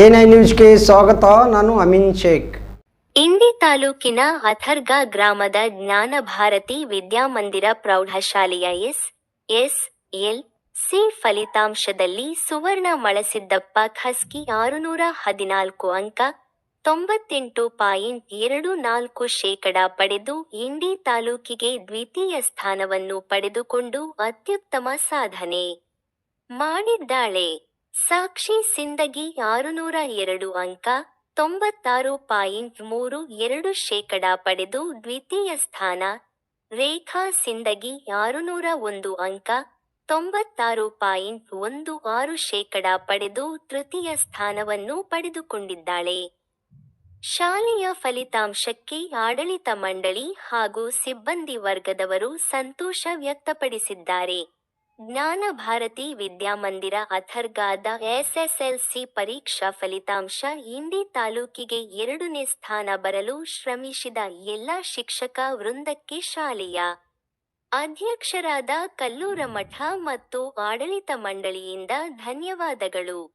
NI ನ್ಯೂಸ್ಗೆ ಸ್ವಾಗತ, ನಾನು ಅಮಿನ್ ಶೇಖ್. ಇಂಡಿ ತಾಲೂಕಿನ ಅಥರ್ಗ ಗ್ರಾಮದ ಜ್ಞಾನ ಭಾರತಿ ವಿದ್ಯಾಮಂದಿರ ಪ್ರೌಢಶಾಲೆಯ ಎಸ್ ಎಸ್, ಎಲ್, ಸಿ ಫಲಿತಾಂಶದಲ್ಲಿ ಸುವರ್ಣ ಮಳಸಿದ್ದಪ್ಪ ಖಸ್ಕಿ ಆರುನೂರ ಹದಿನಾಲ್ಕು ಅಂಕ ತೊಂಬತ್ತೆಂಟು ಪಾಯಿಂಟ್ ಎರಡು ನಾಲ್ಕು ಶೇಕಡ ಪಡೆದು ಇಂಡಿ ತಾಲೂಕಿಗೆ ದ್ವಿತೀಯ ಸ್ಥಾನವನ್ನು ಪಡೆದುಕೊಂಡು ಅತ್ಯುತ್ತಮ ಸಾಧನೆ ಮಾಡಿದ್ದಾಳೆ. ಸಾಕ್ಷಿ ಸಿಂದಗಿ ಆರುನೂರ ಎರಡು ಅಂಕ ತೊಂಬತ್ತಾರು ಪಾಯಿಂಟ್ ಮೂರು ಎರಡು ಶೇಕಡ ಪಡೆದು ದ್ವಿತೀಯ ಸ್ಥಾನ. ರೇಖಾ ಸಿಂದಗಿ ಆರುನೂರ ಒಂದು ಅಂಕ ತೊಂಬತ್ತಾರು ಪಾಯಿಂಟ್ ಒಂದು ಆರು ಶೇಕಡ ಪಡೆದು ತೃತೀಯ ಸ್ಥಾನವನ್ನು ಪಡೆದುಕೊಂಡಿದ್ದಾಳೆ. ಶಾಲೆಯ ಫಲಿತಾಂಶಕ್ಕೆ ಆಡಳಿತ ಮಂಡಳಿ ಹಾಗೂ ಸಿಬ್ಬಂದಿ ವರ್ಗದವರು ಸಂತೋಷ ವ್ಯಕ್ತಪಡಿಸಿದ್ದಾರೆ. ಜ್ಞಾನ ಭಾರತಿ ವಿದ್ಯಾಮಂದಿರ ಅಥರ್ಗಾದ ಎಸ್ಎಸ್ಎಲ್ಸಿ ಪರೀಕ್ಷಾ ಫಲಿತಾಂಶ ಇಂಡಿ ತಾಲೂಕಿಗೆ ಎರಡನೇ ಸ್ಥಾನ ಬರಲು ಶ್ರಮಿಸಿದ ಎಲ್ಲ ಶಿಕ್ಷಕ ವೃಂದಕ್ಕೆ ಶಾಲೆಯ ಅಧ್ಯಕ್ಷರಾದ ಕಲ್ಲೂರ ಮಠ ಮತ್ತು ಆಡಳಿತ ಮಂಡಳಿಯಿಂದ ಧನ್ಯವಾದಗಳು.